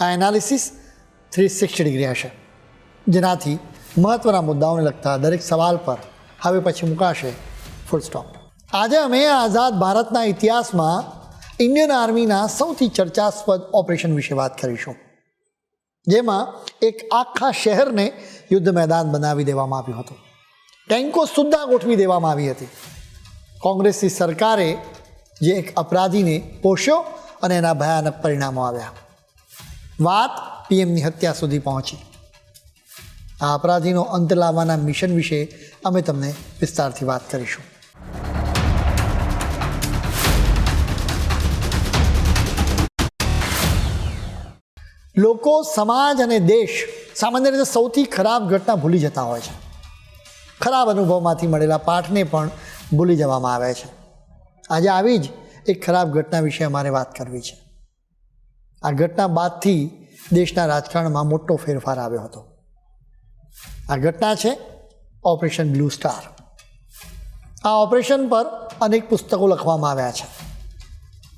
આ analysis three sixty degree હશે. જેનાથી મહત્ત્વના મુદ્દાઓને લગતા દરેક સવાલ પર હવે પછી મુકાશે ફૂલ સ્ટોપ આજે અમે આઝાદ ભારતના ઇતિહાસમાં ઇન્ડિયન આર્મીના સૌથી ચર્ચાસ્પદ ઓપરેશન વિશે વાત કરીશું. જેમાં એક આખા શહેરને યુદ્ધ મેદાન બનાવી દેવામાં આવ્યું હતું. ટેન્કો સુદ્ધા ગોઠવી દેવામાં આવી હતી. કોંગ્રેસની સરકારે જે એક અપરાધીને પોષ્યો અને એના ભયાનક પરિણામો આવ્યા. વાત પીએમની હત્યા સુધી પહોંચી. આ અપરાધીનો અંત લાવવાના મિશન વિશે અમે તમને વિસ્તારથી વાત કરીશું. લોકો, સમાજ અને દેશ સામાન્ય રીતે સૌથી ખરાબ ઘટના ભૂલી જતા હોય છે. ખરાબ અનુભવમાંથી મળેલા પાઠને પણ ભૂલી જવામાં આવે છે. આજે આવી જ એક ખરાબ ઘટના વિશે અમારે વાત કરવી છે. આ ઘટના બાદથી દેશના રાજકારણમાં મોટો ફેરફાર આવ્યો હતો. આ ઘટના છે ઓપરેશન બ્લુ સ્ટાર. આ ઓપરેશન પર અનેક પુસ્તકો લખવામાં આવ્યા છે.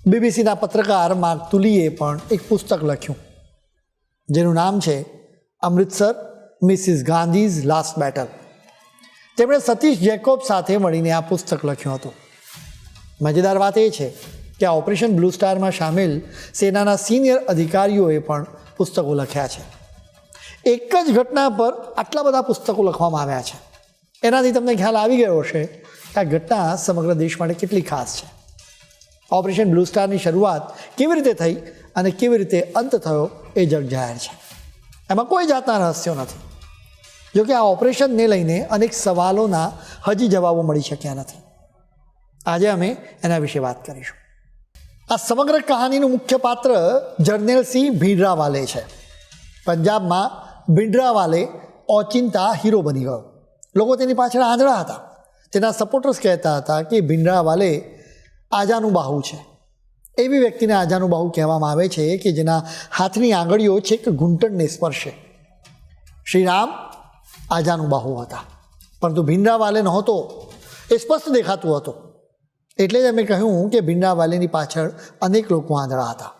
બીબીસીના પત્રકાર માર્ક તુલીએ પણ એક પુસ્તક લખ્યું, જેનું નામ છે Amritsar Mrs Gandhi's last battle. તેમણે સતીશ જેકોબ સાથે મળીને આ પુસ્તક લખ્યું હતું. મજેદાર વાત એ છે કે આ ઓપરેશન બ્લુ સ્ટારમાં સામેલ સેનાના સિનિયર અધિકારીઓએ પણ પુસ્તકો લખ્યા છે. એક જ ઘટના પર આટલા બધા પુસ્તકો લખવામાં આવ્યા છે. એનાથી તમને ખ્યાલ આવી ગયો હશે કે આ ઘટના સમગ્ર દેશ માટે કેટલી ખાસ છે. ઓપરેશન બ્લુ સ્ટારની શરૂઆત કેવી રીતે થઈ અને કેવી રીતે અંત થયો એ જગ જાહેર છે. એમાં કોઈ જાતના રહસ્યો નથી. જોકે આ ઓપરેશનને લઈને અનેક સવાલોના હજી જવાબો મળી શક્યા નથી. આજે અમે એના વિશે વાત કરીશું. આ સમગ્ર કહાનીનું મુખ્ય પાત્ર જર્નેલસિંહ ભીંડરાવાલે છે. પંજાબમાં ભીંડરાવાલે ઓચિંતા હીરો બની ગયો. લોકો તેની પાછળ આંધળા હતા. તેના સપોર્ટર્સ કહેતા હતા કે ભીંડરાવાલે આજાનું બાહુ છે. એવી વ્યક્તિને આજાનું બાહુ કહેવામાં આવે છે કે જેના હાથની આંગળીઓ છેક ઘૂંટણને સ્પર્શે. શ્રીરામ આજાનું બાહુ હતા. પરંતુ ભીંડરાવાલે નહોતો. એ સ્પષ્ટ દેખાતું હતું. એટલે જ અમે કહ્યું કે ભિંડાવાલેની પાછળ અનેક લોકો આંધળા હતા.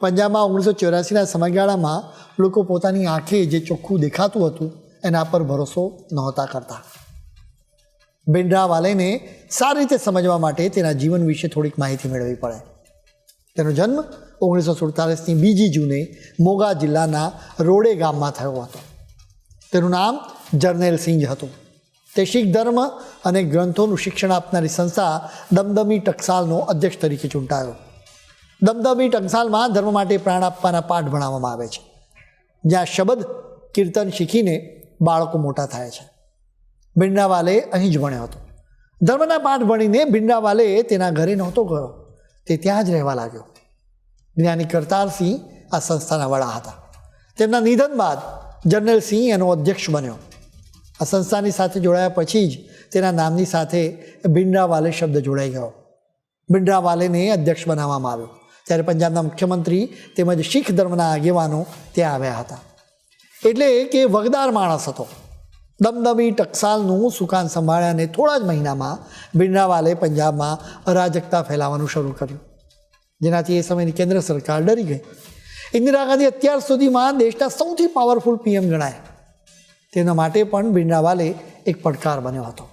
પંજાબમાં ઓગણીસો ચોર્યાસીના સમયગાળામાં લોકો પોતાની આંખે જે ચોખ્ખું દેખાતું હતું, એના પર ભરોસો નહોતા કરતા. ભીંડરાવાલેને સારી રીતે સમજવા માટે તેના જીવન વિશે થોડીક માહિતી મેળવવી પડે. તેનો જન્મ ઓગણીસો સુડતાલીસની બીજી જૂને મોગા જિલ્લાના રોડે ગામમાં થયો હતો. તેનું નામ જર્નેલ સિંહ હતું. તે શીખ ધર્મ અને ગ્રંથોનું શિક્ષણ આપનારી સંસ્થા દમદમી ટકસાલનો અધ્યક્ષ તરીકે ચૂંટાયો. દમદમી ટકસાલમાં ધર્મ માટે પ્રાણ આપવાના પાઠ ભણાવવામાં આવે છે. જ્યાં શબદ, કીર્તન શીખીને બાળકો મોટા થાય છે. ભીંડાવાલે અહીં જ ભણ્યો હતો. ધર્મના પાઠ ભણીને ભીંડાવાલે તેના ઘરે નહોતો ગયો. તે ત્યાં જ રહેવા લાગ્યો. જ્ઞાની કરતારસિંહ આ સંસ્થાના વડા હતા. તેમના નિધન બાદ જનરલ સિંહ એનો અધ્યક્ષ બન્યો. આ સંસ્થાની સાથે જોડાયા પછી જ તેના નામની સાથે ભીંડરાવાલે શબ્દ જોડાઈ ગયો. ભીંડરાવાલેને અધ્યક્ષ બનાવવામાં આવ્યો. ત્યારે પંજાબના મુખ્યમંત્રી તેમજ શીખ ધર્મના આગેવાનો ત્યાં આવ્યા હતા. એટલે કે વગદાર માણસ હતો. દમદમી ટકસાલનું સુકાન સંભાળ્યા અને થોડા જ મહિનામાં ભીંડરાવાલે પંજાબમાં અરાજકતા ફેલાવવાનું શરૂ કર્યું. જેનાથી એ સમયની કેન્દ્ર સરકાર ડરી ગઈ. ઇન્દિરા ગાંધી અત્યાર સુધીમાં દેશના સૌથી પાવરફુલ પીએમ ગણાય. તેના માટે પણ બિરનાવાલે એક પડકાર બન્યો હતો.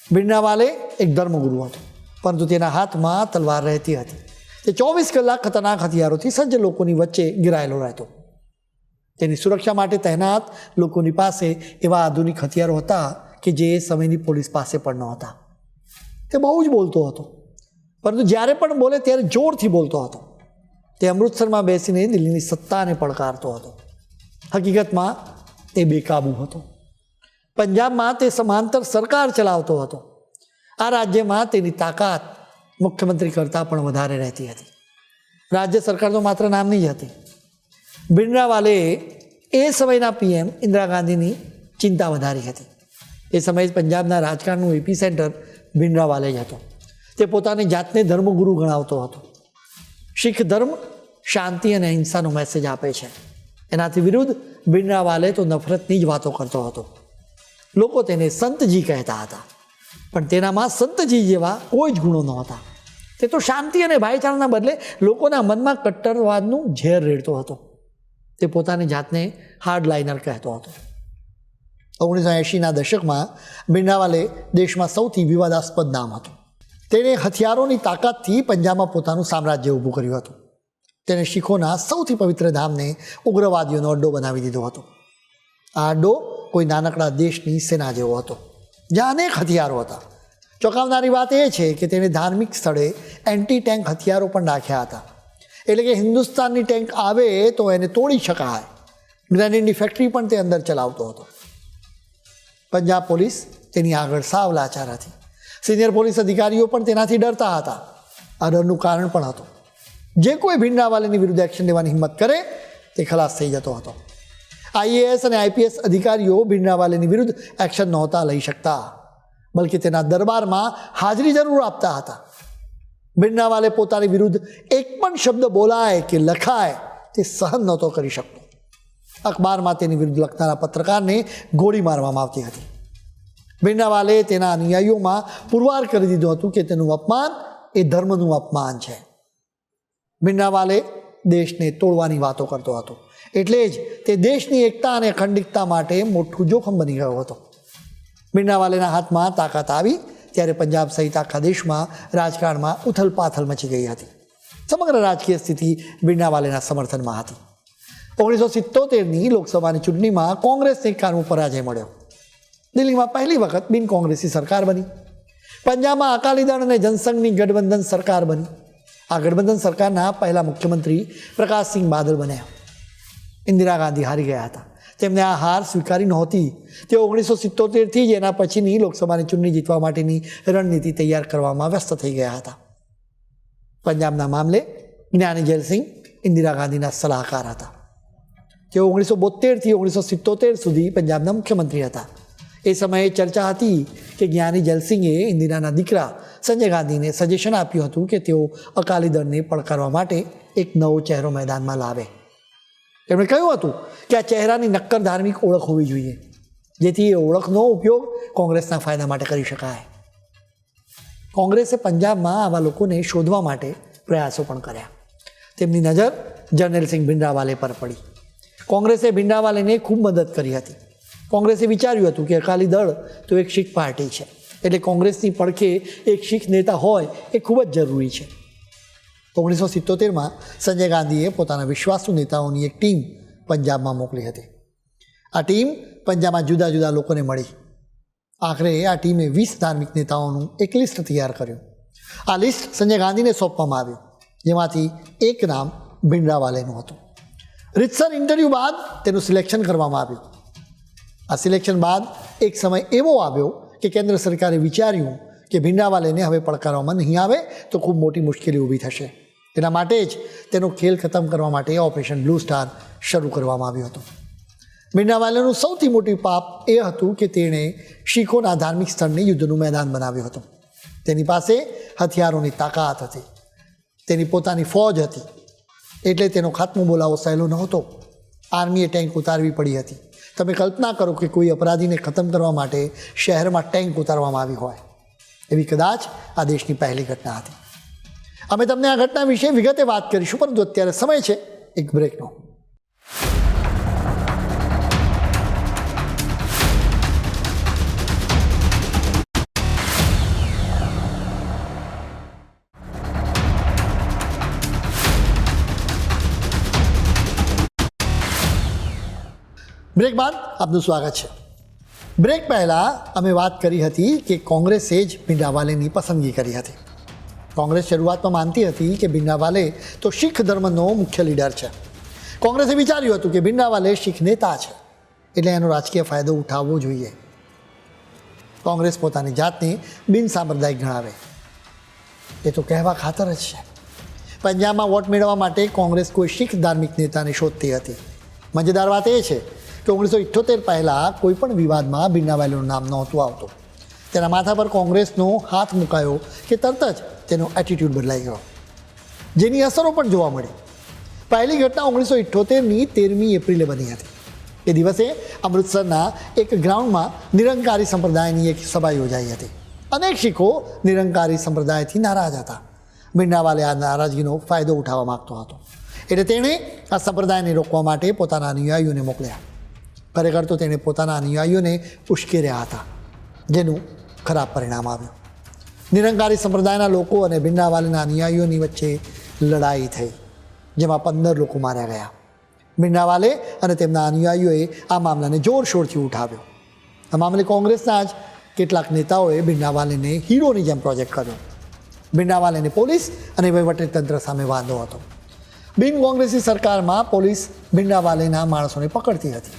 બિરનાવાલે એક ધર્મગુરુ હતો, પરંતુ તેના હાથમાં તલવાર રહેતી હતી. તે ચોવીસ કલાક ખતરનાક હથિયારોથી સજ્જ લોકોની વચ્ચે ગિરાયેલો રહેતો. તેની સુરક્ષા માટે તહેનાત લોકોની પાસે એવા આધુનિક હથિયારો હતા કે જે સમયની પોલીસ પાસે પણ નહોતા. તે બહુ જ બોલતો હતો, પરંતુ જ્યારે પણ બોલે ત્યારે જોરથી બોલતો હતો. તે અમૃતસરમાં બેસીને દિલ્હીની સત્તાને પડકારતો હતો. હકીકતમાં તે બેકાબુ હતો. પંજાબમાં તે સમાંતર સરકાર ચલાવતો હતો. આ રાજ્યમાં તેની તાકાત મુખ્યમંત્રી કરતાં પણ વધારે રહેતી હતી. રાજ્ય સરકાર તો માત્ર નામની જ હતી. ભિંડરાવાલે એ સમયના પીએમ ઇન્દિરા ગાંધીની ચિંતા વધારી હતી. એ સમયે પંજાબના રાજકારણનું એપી સેન્ટર ભિંડરાવાલે જ હતો. તે પોતાની જાતને ધર્મગુરુ ગણાવતો હતો. શીખ ધર્મ શાંતિ અને અહિંસાનો મેસેજ આપે છે. એનાથી વિરુદ્ધ ભિંડરાવાલે તો નફરતની જ વાતો કરતો હતો લોકો તેને સંતજી કહેતા હતા પણ તેનામાં સંતજી જેવા કોઈ જ ગુણો નહોતા તે તો શાંતિ અને ભાઈચારાના બદલે લોકોના મનમાં કટ્ટરવાદનું ઝેર રેડતો હતો તે પોતાની જાતને હાર્ડ લાઇનર કહેતો હતો ઓગણીસો એંશીના દશકમાં બિરનાવાલે દેશમાં સૌથી વિવાદાસ્પદ નામ હતું તેણે હથિયારોની તાકાતથી પંજાબમાં પોતાનું સામ્રાજ્ય ઊભું કર્યું હતું તેણે શીખોના સૌથી પવિત્ર ધામને ઉગ્રવાદીઓનો અડ્ડો બનાવી દીધો હતો. આ અડ્ડો કોઈ નાનકડા દેશની સેના જેવો હતો, જ્યાં અનેક હથિયારો હતા. ચોંકાવનારી વાત એ છે કે તેણે ધાર્મિક સ્થળે એન્ટી ટેન્ક હથિયારો પણ રાખ્યા હતા. એટલે કે હિન્દુસ્તાનની ટેન્ક આવે તો એને તોડી શકાય. ગ્રેનેડની ફેક્ટરી પણ તે અંદર ચલાવતો હતો. પંજાબ પોલીસ તેની આગળ સાવ લાચાર હતી. સિનિયર પોલીસ અધિકારીઓ પણ તેનાથી ડરતા હતા. આ ડરનું કારણ પણ હતું. જે કોઈ ભિંડાવાલેની વિરુદ્ધ એક્શન લેવાની હિંમત કરે, તે ખલાસ થઈ જતો હતો. આઈએએસ અને આઈપીએસ અધિકારીઓ ભિંડાવાલેની વિરુદ્ધ એક્શન નહોતા લઈ શકતા, બલકે તેના દરબારમાં હાજરી જરૂર આપતા હતા. ભીંડરાવાલે પોતાની વિરુદ્ધ એક પણ શબ્દ બોલાય કે લખાય, તે સહન નહોતો કરી શકતો. અખબારમાં તેની વિરુદ્ધ લખનારા પત્રકારને ગોળી મારવામાં આવતી હતી. ભિંડાવાલે તેના અનુયાયીઓમાં પુરવાર કરી દીધું હતું કે તેનું અપમાન એ ધર્મનું અપમાન છે. ભિંડાવાલે દેશને તોડવાની વાતો કરતો હતો. એટલે જ તે દેશની એકતા અને અખંડિતતા માટે મોટું જોખમ બની ગયો હતો. મીનાવાલેના હાથમાં તાકાત આવી ત્યારે પંજાબ સહિત આખા દેશમાં રાજકારણમાં ઉથલપાથલ મચી ગઈ હતી. સમગ્ર રાજકીય સ્થિતિ ભિંડાવાલેના સમર્થનમાં હતી. ઓગણીસો સિત્તોતેરની લોકસભાની ચૂંટણીમાં કોંગ્રેસને કારનું પરાજય મળ્યો. દિલ્હીમાં પહેલી વખત બિન કોંગ્રેસી સરકાર બની. પંજાબમાં અકાલી દળ અને જનસંઘની ગઠબંધન સરકાર બની. આ ગઠબંધન સરકારના પહેલા મુખ્યમંત્રી પ્રકાશસિંહ બાદલ બન્યા. ઇન્દિરા ગાંધી હારી ગયા હતા. તેમને આ હાર સ્વીકારી નહોતી. તે ઓગણીસો સિત્તોતેરથી જ એના પછીની લોકસભાની ચૂંટણી જીતવા માટેની રણનીતિ તૈયાર કરવામાં વ્યસ્ત થઈ ગયા હતા. પંજાબના મામલે જ્ઞાની જયસિંહ ઇન્દિરા ગાંધીના સલાહકાર હતા. તેઓ ઓગણીસો બોતેરથી ઓગણીસો સિત્તોતેર સુધી પંજાબના મુખ્યમંત્રી હતા. એ સમયે ચર્ચા હતી કે જ્ઞાની જલસિંહે ઇન્દિરાના દીકરા સંજય ગાંધીને સજેશન આપ્યું હતું કે તેઓ અકાલી દળને પડકારવા માટે એક નવો ચહેરો મેદાનમાં લાવે. તેમણે કહ્યું હતું કે આ ચહેરાની નક્કર ધાર્મિક ઓળખ હોવી જોઈએ, જેથી એ ઓળખનો ઉપયોગ કોંગ્રેસના ફાયદા માટે કરી શકાય. કોંગ્રેસે પંજાબમાં આવા લોકોને શોધવા માટે પ્રયાસો પણ કર્યા. તેમની નજર જર્નેલસિંહ ભિંડરાવાલે પર પડી. કોંગ્રેસે ભિંડરાવાલેને ખૂબ મદદ કરી હતી. કોંગ્રેસે વિચાર્યું હતું કે અકાલી દળ તો એક શીખ પાર્ટી છે. એટલે કોંગ્રેસની પડખે એક શીખ નેતા હોય એ ખૂબ જ જરૂરી છે. ઓગણીસો સિત્તોતેરમાં સંજય ગાંધીએ પોતાના વિશ્વાસુ નેતાઓની એક ટીમ પંજાબમાં મોકલી હતી. આ ટીમ પંજાબમાં જુદા જુદા લોકોને મળી. આખરે આ ટીમે વીસ ધાર્મિક નેતાઓનું એક લિસ્ટ તૈયાર કર્યું. આ લિસ્ટ સંજય ગાંધીને સોંપવામાં આવ્યું, જેમાંથી એક નામ ભિંડરાવાલેનું હતું. રીતસર ઇન્ટરવ્યૂ બાદ તેનું સિલેક્શન કરવામાં આવ્યું. આ સિલેક્શન બાદ એક સમય એવો આવ્યો કે કેન્દ્ર સરકારે વિચાર્યું કે ભિંડાવાલેને હવે પડકારવામાં નહીં આવે, તો ખૂબ મોટી મુશ્કેલી ઊભી થશે. તેના માટે જ તેનો ખેલ ખતમ કરવા માટે ઓપરેશન બ્લુ સ્ટાર શરૂ કરવામાં આવ્યું હતું. ભિંડાવાલેનું સૌથી મોટું પાપ એ હતું કે તેણે શીખોના ધાર્મિક સ્થળને યુદ્ધનું મેદાન બનાવ્યું હતું. તેની પાસે હથિયારોની તાકાત હતી. તેની પોતાની ફોજ હતી. એટલે તેનો ખાત્મો બોલાવો સહેલો નહોતો. આર્મીએ ટેન્ક ઉતારવી પડી હતી. તમે કલ્પના કરો કે કોઈ અપરાધીને ખતમ કરવા માટે શહેરમાં ટેન્ક ઉતારવામાં આવી હોય. એવી કદાચ આ દેશની પહેલી ઘટના હતી. અમે તમને આ ઘટના વિશે વિગતે વાત કરીશું, પરંતુ અત્યારે સમય છે એક બ્રેકનો બ્રેક બાદ આપનું સ્વાગત છે. બ્રેક પહેલાં અમે વાત કરી હતી કે કોંગ્રેસે જ ભીંડાવાલેની પસંદગી કરી હતી. કોંગ્રેસ શરૂઆતમાં માનતી હતી કે ભીંડાવાલે તો શીખ ધર્મનો મુખ્ય લીડર છે. કોંગ્રેસે વિચાર્યું હતું કે ભીંડાવાલે શીખ નેતા છે, એટલે એનો રાજકીય ફાયદો ઉઠાવવો જોઈએ. કોંગ્રેસ પોતાની જાતને બિનસાંપ્રદાયિક ગણાવે. એ તો કહેવા ખાતર જ છે. પંજાબમાં વોટ મેળવવા માટે કોંગ્રેસ કોઈ શીખ ધાર્મિક નેતાને શોધતી હતી. મજેદાર વાત એ છે કે ઓગણીસો ઇઠ્ઠોતેર પહેલાં કોઈ પણ વિવાદમાં બિન્નાવાલીનું નામ નહોતું આવતું. તેના માથા પર કોંગ્રેસનો હાથ મુકાયો કે તરત જ તેનો એટીટ્યૂડ બદલાઈ ગયો. જેની અસરો પણ જોવા મળી. પહેલી ઘટના ઓગણીસો ઇઠ્ઠોતેરની તેરમી એપ્રિલે બની હતી. એ દિવસે અમૃતસરના એક ગ્રાઉન્ડમાં નિરંકારી સંપ્રદાયની એક સભા યોજાઈ હતી. અનેક શીખો નિરંકારી સંપ્રદાયથી નારાજ હતા. મીંડાવાલે આ નારાજગીનો ફાયદો ઉઠાવવા માગતો હતો. એટલે તેણે આ સંપ્રદાયને રોકવા માટે પોતાના અનુયાયીઓને મોકલ્યા. ખરેખર તો તેણે પોતાના અનુયાયીઓને ઉશ્કેર્યા હતા. જેનું ખરાબ પરિણામ આવ્યું. નિરંકારી સંપ્રદાયના લોકો અને બિન્નાવાલીના અનુયાયીઓની વચ્ચે લડાઈ થઈ, જેમાં પંદર લોકો માર્યા ગયા. બિન્નાવાલે અને તેમના અનુયાયીઓએ આ મામલાને જોરશોરથી ઉઠાવ્યો. આ મામલે કોંગ્રેસના જ કેટલાક નેતાઓએ બિન્નાવાલેને હીરોની જેમ પ્રોજેક્ટ કર્યો. બિન્નાવાલેને પોલીસ અને વહીવટીતંત્ર સામે વાંધો હતો. બિન કોંગ્રેસી સરકારમાં પોલીસ બિન્નાવાલેના માણસોને પકડતી હતી.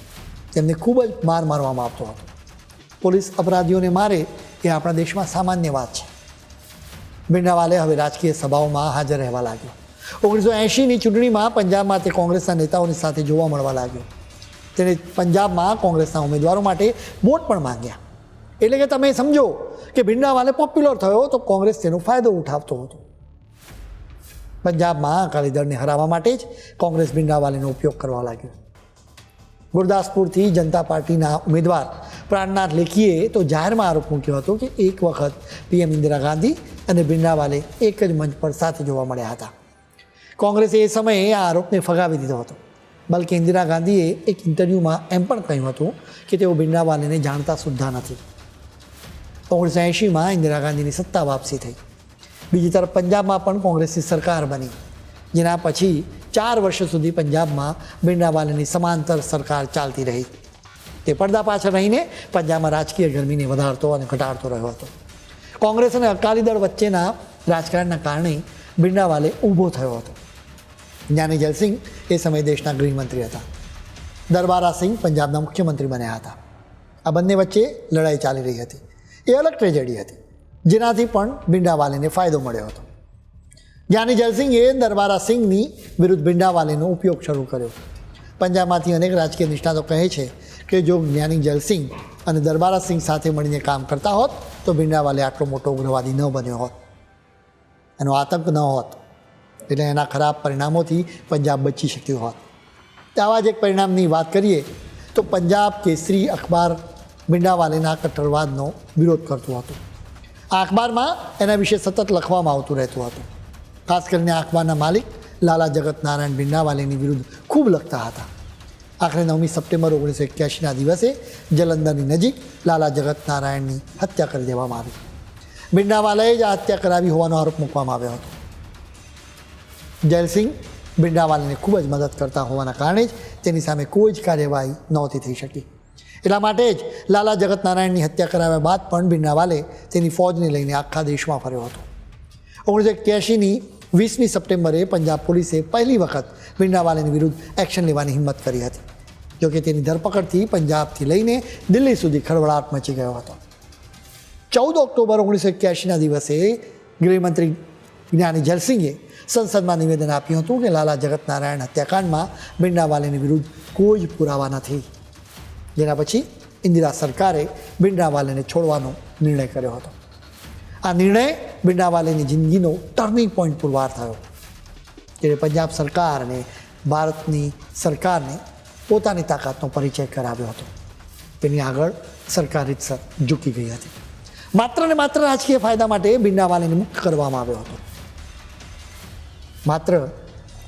તેમને ખૂબ જ માર મારવામાં આવતો હતો. પોલીસ અપરાધીઓને મારે એ આપણા દેશમાં સામાન્ય વાત છે. ભિંડાવાલે હવે રાજકીય સભાઓમાં હાજર રહેવા લાગ્યો. ઓગણીસો એંશીની ચૂંટણીમાં પંજાબમાં તે કોંગ્રેસના નેતાઓની સાથે જોવા મળવા લાગ્યો. તેણે પંજાબમાં કોંગ્રેસના ઉમેદવારો માટે વોટ પણ માંગ્યા. એટલે કે તમે સમજો કે ભિંડાવાલે પોપ્યુલર થયો તો કોંગ્રેસ તેનો ફાયદો ઉઠાવતો હતો. પંજાબમાં અકાલી દળને હરાવવા માટે જ કોંગ્રેસ ભિંડાવાલેનો ઉપયોગ કરવા લાગ્યો. ગુરદાસપુરથી જનતા પાર્ટીના ઉમેદવાર પ્રાણનાથ લેખીએ તો જાહેરમાં આરોપ મૂક્યો હતો કે એક વખત પીએમ ઇન્દિરા ગાંધી અને બિન્નાવાલે એક જ મંચ પર સાથે જોવા મળ્યા હતા. કોંગ્રેસે એ સમયે આ આરોપને ફગાવી દીધો હતો. બલકે ઇન્દિરા ગાંધીએ એક ઇન્ટરવ્યૂમાં એમ પણ કહ્યું હતું કે તેઓ બિન્નાવાલેને જાણતા સુદ્ધા નથી. ઓગણીસો એંશીમાં ઇન્દિરા ગાંધીની સત્તા વાપસી થઈ. બીજી તરફ પંજાબમાં પણ કોંગ્રેસની સરકાર બની. જેના પછી ચાર વર્ષ સુધી પંજાબમાં બિરડાવાલાની સમાંતર સરકાર ચાલતી રહી. તે પડદા પાછળ રહીને પંજાબમાં રાજકીય ગરમીને વધારતો અને ઘટાડતો રહ્યો હતો. કોંગ્રેસ અને અકાલી દળ વચ્ચેના રાજકારણના કારણે બિરડાવાલે ઊભો થયો હતો. જ્ઞાની જયસિંહ એ સમયે દેશના ગૃહમંત્રી હતા. દરબારા સિંહ પંજાબના મુખ્યમંત્રી બન્યા હતા. આ બંને વચ્ચે લડાઈ ચાલી રહી હતી. એ અલગ ટ્રેજેડી હતી. જેનાથી પણ બિંડાવાલીને ફાયદો મળ્યો હતો. જ્ઞાની જલસિંહે દરબારા સિંહની વિરુદ્ધ ભિંડાવાલેનો ઉપયોગ શરૂ કર્યો. પંજાબમાંથી અનેક રાજકીય નિષ્ણાતો કહે છે કે જો જ્ઞાની જલસિંહ અને દરબારા સિંહ સાથે મળીને કામ કરતા હોત, તો ભિંડાવાલે આટલો મોટો ઉગ્રવાદી ન બન્યો હોત. એનો આતંક ન હોત, એટલે એના ખરાબ પરિણામોથી પંજાબ બચી શક્યું હોત. આવા જ એક પરિણામની વાત કરીએ, તો પંજાબ કેસરી અખબાર ભિંડાવાલેના કટ્ટરવાદનો વિરોધ કરતું હતું. આ અખબારમાં એના વિશે સતત લખવામાં આવતું રહેતું હતું. ખાસ કરીને આ અખબારના માલિક લાલા જગત નારાયણ બિંડાવાલેની વિરુદ્ધ ખૂબ લખતા હતા. આખરે નવમી સપ્ટેમ્બર ઓગણીસો એક્યાસીના દિવસે જલંધરની નજીક લાલા જગત નારાયણની હત્યા કરી દેવામાં આવી. ભીંડાવાલાએ જ આ હત્યા કરાવી હોવાનો આરોપ મૂકવામાં આવ્યો હતો. જયલસિંહ ભીંડાવાલાને ખૂબ જ મદદ કરતા હોવાના કારણે જ તેની સામે કોઈ જ કાર્યવાહી નહોતી થઈ શકી. એટલા માટે જ લાલા જગત નારાયણની હત્યા કરાવ્યા બાદ પણ ભીંડાવાલે તેની ફોજને લઈને આખા દેશમાં ફર્યો હતો. ઓગણીસો એક્યાસીની વીસમી સપ્ટેમ્બરે પંજાબ પોલીસે પહેલી વખત બિંડાવાલેની વિરુદ્ધ એક્શન લેવાની હિંમત કરી હતી. જોકે તેની ધરપકડથી પંજાબથી લઈને દિલ્હી સુધી ખળભળાટ મચી ગયો હતો. ચૌદ ઓક્ટોબર ઓગણીસો એક્યાસીના દિવસે ગૃહમંત્રી જ્ઞાની જલસિંહે સંસદમાં નિવેદન આપ્યું હતું કે લાલા જગતનારાયણ હત્યાકાંડમાં બિંડાવાલેની વિરુદ્ધ કોઈ જ પુરાવા નથી. જેના પછી ઇન્દિરા સરકારે બિંડાવાલેને છોડવાનો નિર્ણય કર્યો હતો. આ નિર્ણય બિંડાવાલેની જિંદગીનો ટર્નિંગ પોઈન્ટ પુરવાર થયો. જેણે પંજાબ સરકાર અને ભારતની સરકારને પોતાની તાકાતનો પરિચય કરાવ્યો હતો. તેની આગળ સરકાર રીતસર ઝૂકી ગઈ હતી. માત્ર ને માત્ર રાજકીય ફાયદા માટે બિંડાવાલેને મુક્ત કરવામાં આવ્યો હતો. માત્ર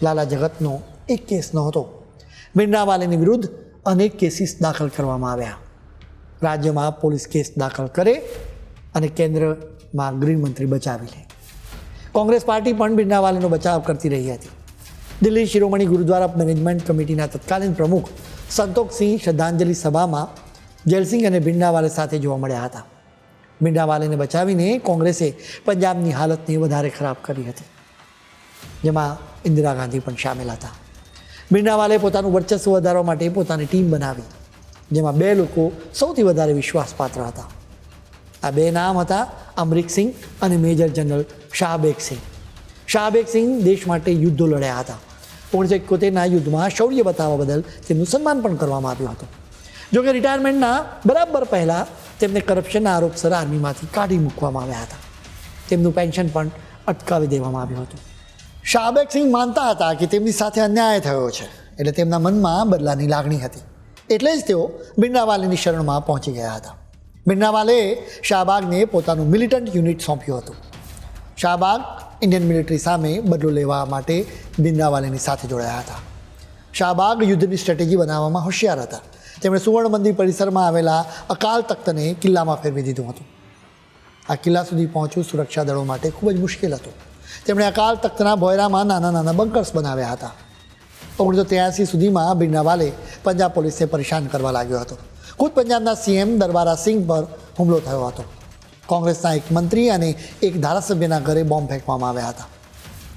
લાલા જગતનો એક કેસ નહોતો. બિંડાવાલેની વિરુદ્ધ અનેક કેસીસ દાખલ કરવામાં આવ્યા. રાજ્યમાં પોલીસ કેસ દાખલ કરે અને કેન્દ્રમાં ગૃહમંત્રી બચાવી લે. કોંગ્રેસ પાર્ટી પણ બિંડાવાલેનો બચાવ કરતી રહી હતી. દિલ્હી શિરોમણી ગુરુદ્વારા મેનેજમેન્ટ કમિટીના તત્કાલીન પ્રમુખ સંતોષસિંહ શ્રદ્ધાંજલિ સભામાં જયલસિંહ અને બિંડાવાલે સાથે જોવા મળ્યા હતા. બિંડાવાલેને બચાવીને કોંગ્રેસે પંજાબની હાલતને વધારે ખરાબ કરી હતી. જેમાં ઇન્દિરા ગાંધી પણ સામેલ હતા. બિંડાવાલે પોતાનું વર્ચસ્વ વધારવા માટે પોતાની ટીમ બનાવી, જેમાં બે લોકો સૌથી વધારે વિશ્વાસપાત્ર હતા. આ બે નામ હતા અમરીકસિંહ અને મેજર જનરલ શાહબેગસિંહ શાહબેગસિંહ શાહબેગ સિંહ દેશ માટે યુદ્ધો લડ્યા હતા. ઓગણીસો એકોતેરના યુદ્ધમાં શૌર્ય બતાવવા બદલ તેમનું સન્માન પણ કરવામાં આવ્યું હતું. જોકે રિટાયરમેન્ટના બરાબર પહેલાં તેમને કરપ્શનના આરોપસર આર્મીમાંથી કાઢી મૂકવામાં આવ્યા હતા. તેમનું પેન્શન પણ અટકાવી દેવામાં આવ્યું હતું. શાહબેગસિંહ માનતા હતા કે તેમની સાથે અન્યાય થયો છે એટલે તેમના મનમાં બદલાની લાગણી હતી. એટલે જ તેઓ બિંડાવાલીની શરણમાં પહોંચી ગયા હતા. બિન્નાવાલે શાહબાગને પોતાનું મિલિટન્ટ યુનિટ સોંપ્યું હતું. શાહબાગ ઇન્ડિયન મિલિટરી સામે બદલો લેવા માટે બિન્નાવાલેની સાથે જોડાયા હતા. શાહબાગ યુદ્ધની સ્ટ્રેટેજી બનાવવામાં હોશિયાર હતા. તેમણે સુવર્ણ મંદિર પરિસરમાં આવેલા અકાલ તખ્તને કિલ્લામાં ફેરવી દીધું હતું. આ કિલ્લા સુધી પહોંચવું સુરક્ષા દળો માટે ખૂબ જ મુશ્કેલ હતું. તેમણે અકાલ તખ્તના ભોયરામાં નાના નાના બંકર્સ બનાવ્યા હતા. ઓગણીસો ત્યાસી સુધીમાં બિરનાવાલે પંજાબ પોલીસને પરેશાન કરવા લાગ્યો હતો. ખુદ પંજાબના સીએમ દરબારા સિંહ પર હુમલો થયો હતો. કોંગ્રેસના એક મંત્રી અને એક ધારાસભ્યના ઘરે બોમ્બ ફેંકવામાં આવ્યા હતા.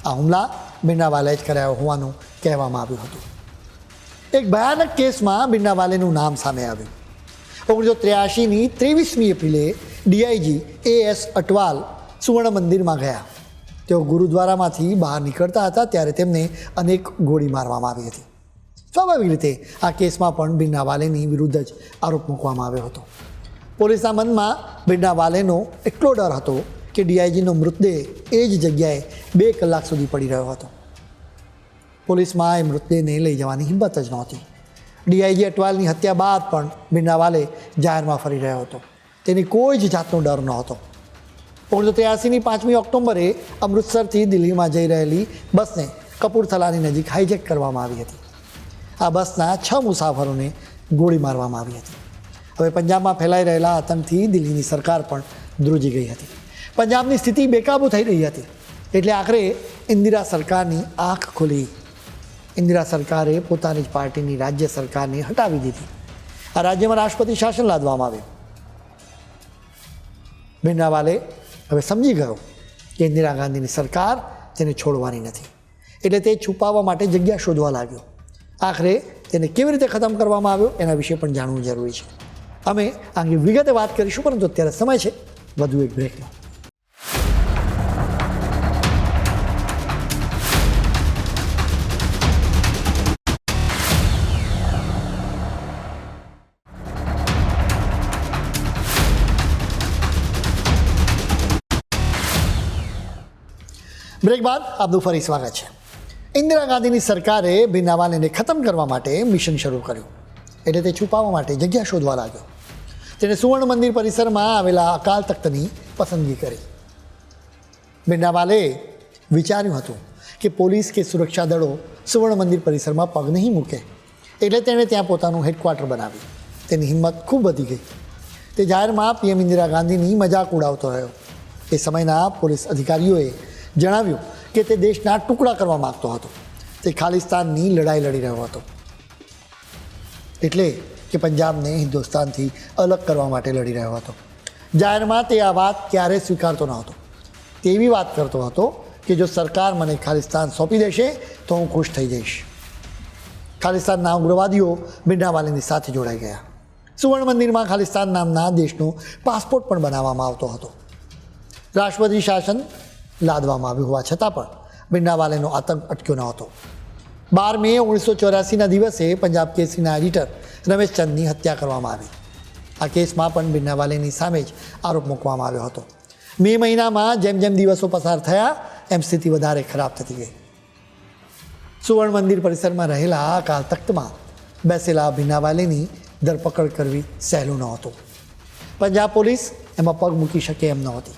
આ હુમલા બિંડાવાલે જ કરાયો હોવાનું કહેવામાં આવ્યું હતું. એક ભયાનક કેસમાં બિંડાવાલેનું નામ સામે આવ્યું. ઓગણીસો ત્ર્યાસીની ત્રેવીસમી એપ્રિલે ડીઆઈજી એ એસ અટવાલ સુવર્ણ મંદિરમાં ગયા. તેઓ ગુરુદ્વારામાંથી બહાર નીકળતા હતા ત્યારે તેમને અનેક ગોળી મારવામાં આવી હતી. સ્વાભાવિક રીતે આ કેસમાં પણ બિરનાવાલેની વિરુદ્ધ જ આરોપ મૂકવામાં આવ્યો હતો. પોલીસના મનમાં બિરનાવાલેનો એટલો ડર હતો કે ડીઆઈજીનો મૃતદેહ એ જ જગ્યાએ બે કલાક સુધી પડી રહ્યો હતો. પોલીસમાં એ મૃતદેહને લઈ જવાની હિંમત જ નહોતી. ડીઆઈજી અટવાલની હત્યા બાદ પણ બિરનાવાલે જાહેરમાં ફરી રહ્યો હતો. તેની કોઈ જ જાતનો ડર નહોતો. ઓગણીસો ત્ર્યાસીની પાંચમી ઓક્ટોબરે અમૃતસરથી દિલ્હીમાં જઈ રહેલી બસને કપૂરથલાની નજીક હાઈજેક કરવામાં આવી હતી. આ બસના છ મુસાફરોને ગોળી મારવામાં આવી હતી. હવે પંજાબમાં ફેલાઈ રહેલા આતંકથી દિલ્હીની સરકાર પણ ધ્રુજી ગઈ હતી. પંજાબની સ્થિતિ બેકાબૂ થઈ રહી હતી. એટલે આખરે ઇન્દિરા સરકારની આંખ ખુલી. ઇન્દિરા સરકારે પોતાની જ પાર્ટીની રાજ્ય સરકારને હટાવી દીધી. આ રાજ્યમાં રાષ્ટ્રપતિ શાસન લાદવામાં આવ્યું. ભીંડાવાલે હવે સમજી ગયો કે ઇન્દિરા ગાંધીની સરકાર તેને છોડવાની નથી. એટલે તે છુપાવવા માટે જગ્યા શોધવા લાગ્યો. આખરે તેને કેવી રીતે ખતમ કરવામાં આવ્યો એના વિશે પણ જાણવું જરૂરી છે. અમે આ અંગે વિગતે વાત કરીશું, પરંતુ અત્યારે સમય છે. વધુ એક બ્રેકનો બ્રેક બાદ આપનું ફરી સ્વાગત છે. ઇન્દિરા ગાંધીની સરકારે ભીનાવાલેને ખતમ કરવા માટે મિશન શરૂ કર્યું. એટલે તે છુપાવવા માટે જગ્યા શોધવા લાગ્યો. તેણે સુવર્ણ મંદિર પરિસરમાં આવેલા અકાલ તખ્તની પસંદગી કરી. ભીનાવાલે વિચાર્યું હતું કે પોલીસ કે સુરક્ષા દળો સુવર્ણ મંદિર પરિસરમાં પગ નહીં મૂકે. એટલે તેણે ત્યાં પોતાનું હેડક્વાર્ટર બનાવ્યું. તેની હિંમત ખૂબ વધી ગઈ. તે જાહેરમાં પીએમ ઇન્દિરા ગાંધીની મજાક ઉડાવતો રહ્યો. એ સમયના પોલીસ અધિકારીઓએ જણાવ્યું કે તે દેશના ટુકડા કરવા માગતો હતો. તે ખાલિસ્તાનની લડાઈ લડી રહ્યો હતો. એટલે કે પંજાબને હિન્દુસ્તાનથી અલગ કરવા માટે લડી રહ્યો હતો. જાહેરમાં તે આ વાત ક્યારેય સ્વીકારતો ન હતો. તેવી વાત કરતો હતો કે જો સરકાર મને ખાલિસ્તાન સોંપી દેશે, તો હું ખુશ થઈ જઈશ. ખાલિસ્તાનના ઉગ્રવાદીઓ બિન્નાવાલીની સાથે જોડાઈ ગયા. સુવર્ણ મંદિરમાં ખાલિસ્તાન નામના દેશનો પાસપોર્ટ પણ બનાવવામાં આવતો હતો. રાષ્ટ્રપતિ શાસન લાદવામાં આવ્યું હોવા છતાં પણ બિન્નાવાલેનો આતંક અટક્યો ન હતો. બાર મે ઓગણીસો ચોર્યાસીના દિવસે પંજાબ કેસરીના એડિટર રમેશચંદની હત્યા કરવામાં આવી. આ કેસમાં પણ બિન્નાવાલેની સામે જ આરોપ મૂકવામાં આવ્યો હતો. મે મહિનામાં જેમ જેમ દિવસો પસાર થયા, એમ સ્થિતિ વધારે ખરાબ થતી ગઈ. સુવર્ણ મંદિર પરિસરમાં રહેલા આ કાળ તખ્તમાં બેસેલા બિનાવાલેની ધરપકડ કરવી સહેલું નહોતું પંજાબ પોલીસ એમાં પગ મૂકી શકે એમ નહોતી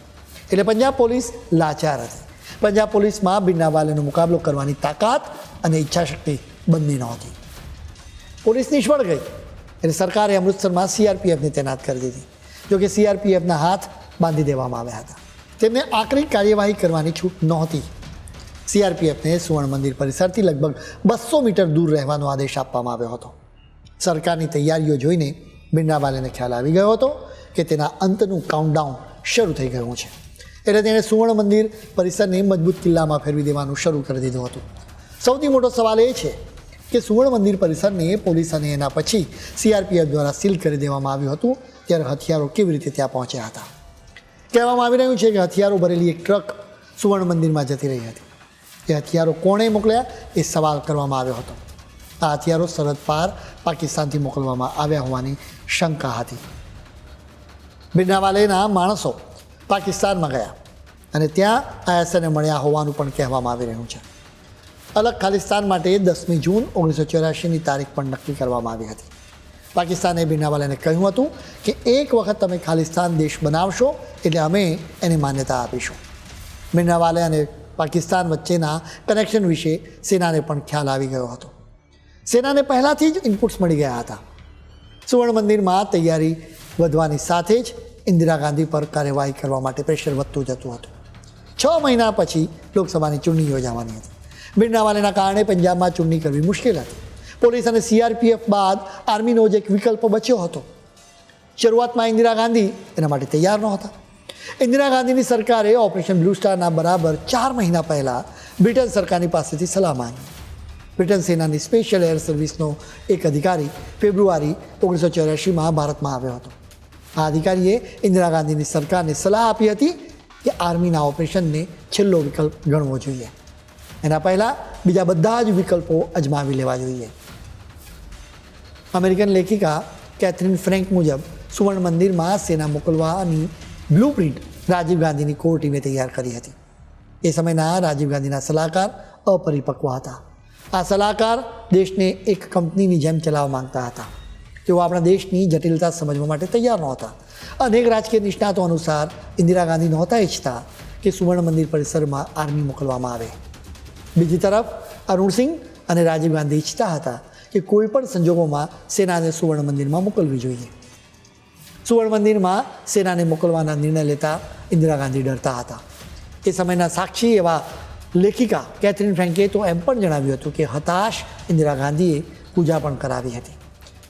એટલે પંજાબ પોલીસ લાચાર હતી. પંજાબ પોલીસમાં બિન્નાવાલેનો મુકાબલો કરવાની તાકાત અને ઈચ્છાશક્તિ બંને નહોતી. પોલીસ નિષ્ફળ ગઈ એટલે સરકારે અમૃતસરમાં સીઆરપીએફને તૈનાત કરી દીધી. જોકે સીઆરપીએફના હાથ બાંધી દેવામાં આવ્યા હતા. તેમને આકરી કાર્યવાહી કરવાની છૂટ નહોતી. સીઆરપીએફને સુવર્ણ મંદિર પરિસરથી લગભગ બસો મીટર દૂર રહેવાનો આદેશ આપવામાં આવ્યો હતો. સરકારની તૈયારીઓ જોઈને બિરનાવાલેને ખ્યાલ આવી ગયો હતો કે તેના અંતનું કાઉન્ટડાઉન શરૂ થઈ ગયું છે. એટલે તેણે સુવર્ણ મંદિર પરિસરને મજબૂત કિલ્લામાં ફેરવી દેવાનું શરૂ કરી દીધું હતું. સૌથી મોટો સવાલ એ છે કે સુવર્ણ મંદિર પરિસરને પોલીસ અને એના પછી સીઆરપીએફ દ્વારા સીલ કરી દેવામાં આવ્યું હતું, ત્યારે હથિયારો કેવી રીતે ત્યાં પહોંચ્યા હતા? કહેવામાં આવી રહ્યું છે કે હથિયારો ભરેલી એક ટ્રક સુવર્ણ મંદિરમાં જતી રહી હતી. એ હથિયારો કોણે મોકલ્યા એ સવાલ કરવામાં આવ્યો હતો. આ હથિયારો સરહદ પાર પાકિસ્તાનથી મોકલવામાં આવ્યા હોવાની શંકા હતી. બિનાવાલેના માણસો પાકિસ્તાનમાં ગયા. અને ત્યાં આઈએસએને મળ્યા હોવાનું પણ કહેવામાં આવી રહ્યું છે. અલગ ખાલિસ્તાન માટે દસમી જૂન ઓગણીસો ચોર્યાસીની તારીખ પણ નક્કી કરવામાં આવી હતી. પાકિસ્તાને બિનાવાલાને કહ્યું હતું કે એક વખત તમે ખાલિસ્તાન દેશ બનાવશો એટલે અમે એને માન્યતા આપીશું. બિનાવાલે અને પાકિસ્તાન વચ્ચેના કનેક્શન વિશે સેનાને પણ ખ્યાલ આવી ગયો હતો. સેનાને પહેલાંથી જ ઇનપુટ્સ મળી ગયા હતા. સુવર્ણ મંદિરમાં તૈયારી વધવાની સાથે જ ઇન્દિરા ગાંધી પર કાર્યવાહી કરવા માટે પ્રેશર વધતું જતું હતું. છ મહિના પછી લોકસભાની ચૂંટણી યોજાવાની હતી. બિરનાવાલેના કારણે પંજાબમાં ચૂંટણી કરવી મુશ્કેલ હતી. પોલીસ અને સીઆરપીએફ બાદ આર્મીનો જ એક વિકલ્પ બચ્યો હતો. શરૂઆતમાં ઇન્દિરા ગાંધી એના માટે તૈયાર નહોતા. ઇન્દિરા ગાંધીની સરકારે ઓપરેશન બ્લુ સ્ટારના બરાબર ચાર મહિના પહેલાં બ્રિટન સરકારની પાસેથી સલાહ માંગી. બ્રિટન સેનાની સ્પેશિયલ એર સર્વિસનો એક અધિકારી ફેબ્રુઆરી ઓગણીસો ચોર્યાસીમાં ભારતમાં આવ્યો હતો. આ અધિકારીએ ઇન્દિરા ગાંધીની સરકારને સલાહ આપી હતી કે આર્મીના ઓપરેશનને છેલ્લો વિકલ્પ ગણવો જોઈએ. એના પહેલાં બીજા બધા જ વિકલ્પો અજમાવી લેવા જોઈએ. અમેરિકન લેખિકા કેથરીન ફ્રેન્ક મુજબ સુવર્ણ મંદિરમાં સેના મોકલવાની બ્લુ પ્રિન્ટ રાજીવ ગાંધીની કોર ટીમે તૈયાર કરી હતી. એ સમયના રાજીવ ગાંધીના સલાહકાર અપરિપક્વ હતા. આ સલાહકાર દેશને એક કંપનીની જેમ ચલાવવા માંગતા હતા. તેઓ આપણા દેશની જટિલતા સમજવા માટે તૈયાર નહોતા. અનેક રાજકીય નિષ્ણાતો અનુસાર ઇન્દિરા ગાંધી નહોતા ઈચ્છતા કે સુવર્ણ મંદિર પરિસરમાં આર્મી મોકલવામાં આવે. બીજી તરફ અરુણસિંહ અને રાજીવ ગાંધી ઈચ્છતા હતા કે કોઈ પણ સંજોગોમાં સેનાને સુવર્ણ મંદિરમાં મોકલવી જોઈએ. સુવર્ણ મંદિરમાં સેનાને મોકલવાના નિર્ણય લેતા ઇન્દિરા ગાંધી ડરતા હતા. એ સમયના સાક્ષી એવા લેખિકા કેથરીન ફ્રેન્કે તો એમ પણ જણાવ્યું હતું કે હતાશ ઇન્દિરા ગાંધીએ પૂજા પણ કરાવી હતી.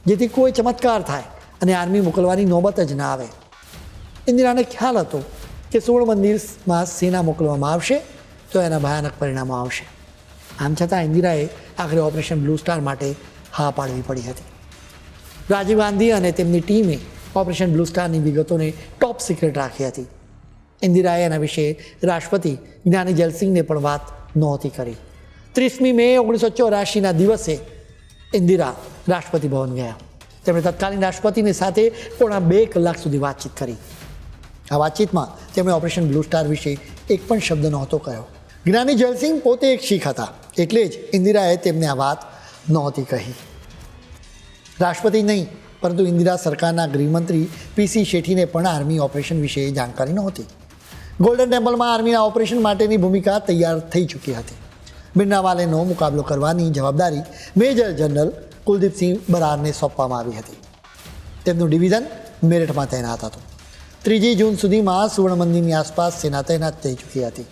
જેથી કોઈ ચમત્કાર થાય અને આર્મી મોકલવાની નોબત જ ના આવે. ઇન્દિરાને ખ્યાલ હતો કે સુવર્ણ મંદિરમાં સેના મોકલવામાં આવશે, તો એના ભયાનક પરિણામો આવશે. આમ છતાં ઇન્દિરાએ આખરે ઓપરેશન બ્લુ સ્ટાર માટે હા પાડવી પડી હતી. રાજીવ ગાંધી અને તેમની ટીમે ઓપરેશન બ્લુ સ્ટારની વિગતોને ટોપ સિક્રેટ રાખી હતી. ઇન્દિરાએ એના વિશે રાષ્ટ્રપતિ જ્ઞાની જલસિંહને પણ વાત નહોતી કરી. ત્રીસમી મે ઓગણીસો ચોરાશીના દિવસે ઇન્દિરા રાષ્ટ્રપતિ ભવન ગયા. તેમણે તત્કાલીન રાષ્ટ્રપતિની સાથે પોણા બે કલાક સુધી વાતચીત કરી. આ વાતચીતમાં તેમણે ઓપરેશન બ્લુ સ્ટાર વિશે એક પણ શબ્દ નહોતો કહ્યો જ્ઞાની જલસિંહ પોતે એક શીખ હતા, એટલે જ ઇન્દિરાએ તેમને આ વાત નહોતી કહી. રાષ્ટ્રપતિ નહીં, પરંતુ ઇન્દિરા સરકારના ગૃહમંત્રી પીસી શેઠીને પણ આર્મી ઓપરેશન વિશે જાણકારી નહોતી. ગોલ્ડન ટેમ્પલમાં આર્મીના ઓપરેશન માટેની ભૂમિકા તૈયાર થઈ ચૂકી હતી. બિરનાવાલેનો મુકાબલો કરવાની જવાબદારી મેજર જનરલ કુલદીપસિંહ બરારને સોંપવામાં આવી હતી. તેમનું ડિવિઝન મેરઠમાં તૈનાત હતું. ત્રીજી જૂન સુધીમાં સુવર્ણ મંદિરની આસપાસ સેના તૈનાત થઈ ચૂકી હતી.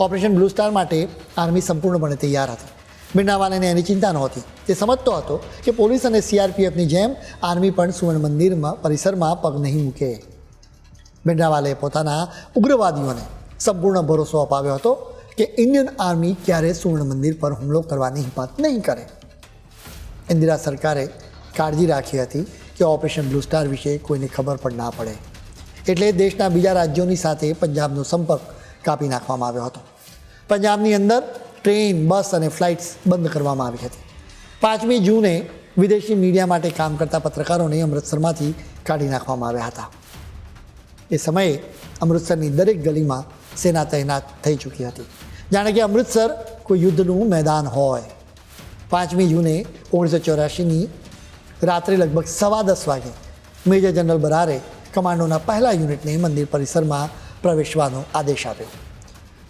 ઓપરેશન બ્લુ સ્ટાર માટે આર્મી સંપૂર્ણપણે તૈયાર હતી. બિરનાવાલાને એની ચિંતા નહોતી. તે સમજતો હતો કે પોલીસ અને સીઆરપીએફની જેમ આર્મી પણ સુવર્ણ મંદિરમાં પરિસરમાં પગ નહીં મૂકે. બિરનાવાલે પોતાના ઉગ્રવાદીઓને સંપૂર્ણ ભરોસો અપાવ્યો હતો કે ઇન્ડિયન આર્મી ક્યારે સુવર્ણ મંદિર પર હુમલો કરવાની હિંમત નહીં કરે. ઇન્દિરા સરકારે કાળજી રાખી હતી કે ઓપરેશન બ્લુ સ્ટાર વિશે કોઈને ખબર પણ ના પડે. એટલે દેશના બીજા રાજ્યોની સાથે પંજાબનો સંપર્ક કાપી નાખવામાં આવ્યો હતો. પંજાબની અંદર ટ્રેન, બસ અને ફ્લાઇટ્સ બંધ કરવામાં આવી હતી. પાંચમી જૂને વિદેશી મીડિયા માટે કામ કરતા પત્રકારોને અમૃતસરમાંથી કાઢી નાખવામાં આવ્યા હતા. એ સમયે અમૃતસરની દરેક ગલીમાં સેના તૈનાત થઈ ચૂકી હતી. જાણે કે અમૃતસર કોઈ યુદ્ધનું મેદાન હોય. પાંચમી જૂને ઓગણીસો ચોર્યાસીની રાત્રે લગભગ સવા દસ વાગે મેજર જનરલ બરારે કમાન્ડોના પહેલા યુનિટને મંદિર પરિસરમાં પ્રવેશવાનો આદેશ આપ્યો.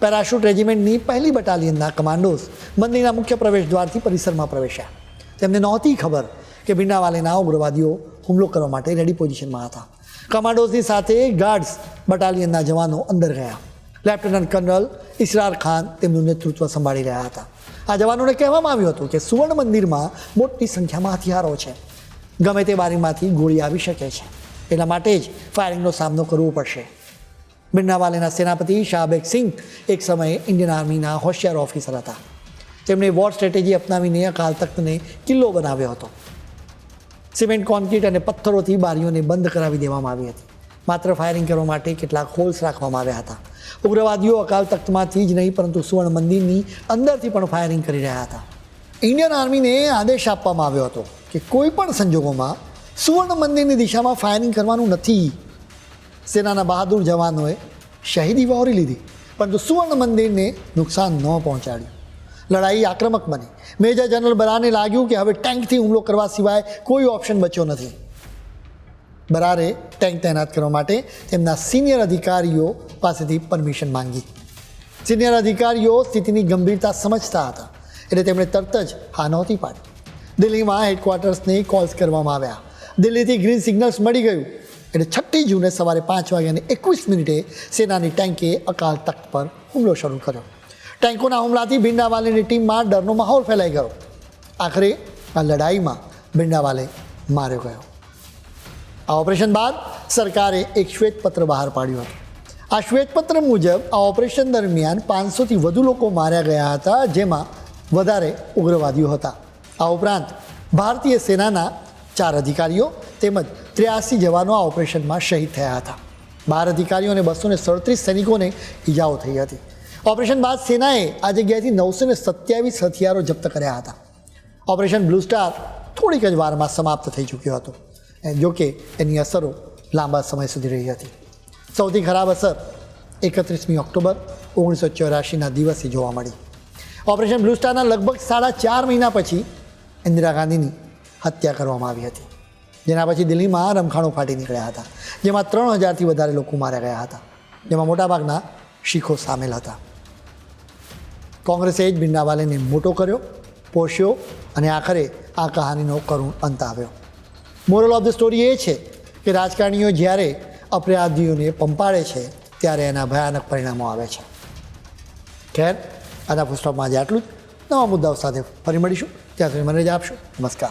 પેરાશૂટ રેજિમેન્ટની પહેલી બટાલિયનના કમાન્ડોઝ મંદિરના મુખ્ય પ્રવેશ દ્વારથી પરિસરમાં પ્રવેશ્યા. તેમને નહોતી ખબર કે ભીંડાવાલેના ઉગ્રવાદીઓ હુમલો કરવા માટે રેડી પોઝિશનમાં હતા. કમાન્ડોઝની સાથે ગાર્ડ્સ બટાલિયનના જવાનો અંદર ગયા. લેફ્ટનન્ટ કર્નલ ઇશરાર ખાન તેમનું નેતૃત્વ સંભાળી રહ્યા હતા. આ જવાનોને કહેવામાં આવ્યું હતું કે સુવર્ણ મંદિરમાં મોટી સંખ્યામાં હથિયારો છે. ગમે તે બારીમાંથી ગોળી આવી શકે છે. એટલા માટે જ ફાયરિંગનો સામનો કરવો પડશે. બિરનાવાલેના સેનાપતિ શાહબેગ સિંહ એક સમયે ઇન્ડિયન આર્મીના હોશિયાર ઓફિસર હતા. તેમણે વોર સ્ટ્રેટેજી અપનાવીને અકાલ તખ્તને કિલ્લો બનાવ્યો હતો. સિમેન્ટ, કોન્ક્રીટ અને પથ્થરોથી બારીઓને બંધ કરાવી દેવામાં આવી હતી. માત્ર ફાયરિંગ કરવા માટે કેટલાક હોલ્સ રાખવામાં આવ્યા હતા. ઉગ્રવાદીઓ અકાલ તખ્તમાંથી જ નહીં, પરંતુ સુવર્ણ મંદિરની અંદરથી પણ ફાયરિંગ કરી રહ્યા હતા. ઇન્ડિયન આર્મીને આદેશ આપવામાં આવ્યો હતો કે કોઈ પણ સંજોગોમાં સુવર્ણ મંદિરની દિશામાં ફાયરિંગ કરવાનું નથી. સેનાના બહાદુર જવાનોએ શહીદી વહોરી લીધી, પરંતુ સુવર્ણ મંદિરને નુકસાન ન પહોંચાડ્યું. લડાઈ આક્રમક બની. મેજર જનરલ બરાને લાગ્યું કે હવે ટેન્કથી હુમલો કરવા સિવાય કોઈ ઓપ્શન બચ્યો નથી. બરારે ટેન્ક તૈનાત કરવા માટે તેમના સિનિયર અધિકારીઓ પાસેથી પરમિશન માંગી. સિનિયર અધિકારીઓ સ્થિતિની ગંભીરતા સમજતા હતા, એટલે તેમણે તરત જ હા નહોતી પાડી. દિલ્હીમાં હેડક્વાર્ટર્સને કોલ્સ કરવામાં આવ્યા. દિલ્હીથી ગ્રીન સિગ્નલ્સ મળી ગયું, એટલે છઠ્ઠી જૂને સવારે પાંચ વાગ્યાને એકવીસ મિનિટે સેનાની ટેન્કે અકાલ તખ્ત પર હુમલો શરૂ કર્યો. ટેન્કોના હુમલાથી ભિંડાવાલેની ટીમમાં ડરનો માહોલ ફેલાઈ ગયો. આખરે આ લડાઈમાં ભિંડાવાલે માર્યો ગયો. આ ઓપરેશન બાદ સરકારે એક શ્વેતપત્ર બહાર પાડ્યું હતું. આ શ્વેતપત્ર મુજબ આ ઓપરેશન દરમિયાન પાંચસોથી વધુ લોકો માર્યા ગયા હતા, જેમાં વધારે ઉગ્રવાદીઓ હતા. આ ઉપરાંત ભારતીય સેનાના ચાર અધિકારીઓ તેમજ ત્ર્યાસી જવાનો આ ઓપરેશનમાં શહીદ થયા હતા. બાર અધિકારીઓ અને બસો સડત્રીસ સૈનિકોને ઈજાઓ થઈ હતી. ઓપરેશન બાદ સેનાએ આ જગ્યાએથી નવસો ને સત્યાવીસ હથિયારો જપ્ત કર્યા હતા. ઓપરેશન બ્લુ સ્ટાર થોડીક જ વારમાં સમાપ્ત થઈ ચૂક્યો હતો. જોકે એની અસરો લાંબા સમય સુધી રહી હતી. સૌથી ખરાબ અસર એકત્રીસમી ઓક્ટોબર ઓગણીસો ચોરાશીના દિવસે જોવા મળી. ઓપરેશન બ્લુ સ્ટારના લગભગ સાડા ચાર મહિના પછી ઇન્દિરા ગાંધીની હત્યા કરવામાં આવી હતી. જેના પછી દિલ્હીમાં રમખાણો ફાટી નીકળ્યા હતા, જેમાં ત્રણ હજારથી વધારે લોકો માર્યા ગયા હતા, જેમાં મોટાભાગના શીખો સામેલ હતા. કોંગ્રેસે જ ભિંડાવાલેને મોટો કર્યો, પોષ્યો અને આખરે આ કહાનીનો કરુણ અંત આવ્યો. મોરલ ઓફ ધ સ્ટોરી એ છે કે રાજકારણીઓ જ્યારે અપરાધીઓને પંપાડે છે, ત્યારે એના ભયાનક પરિણામો આવે છે. ખેર આના પુસ્તકમાં આજે આટલું જ. નવા મુદ્દાઓ સાથે ફરી મળીશું. ત્યાં સુધી મને જ આપશો. નમસ્કાર.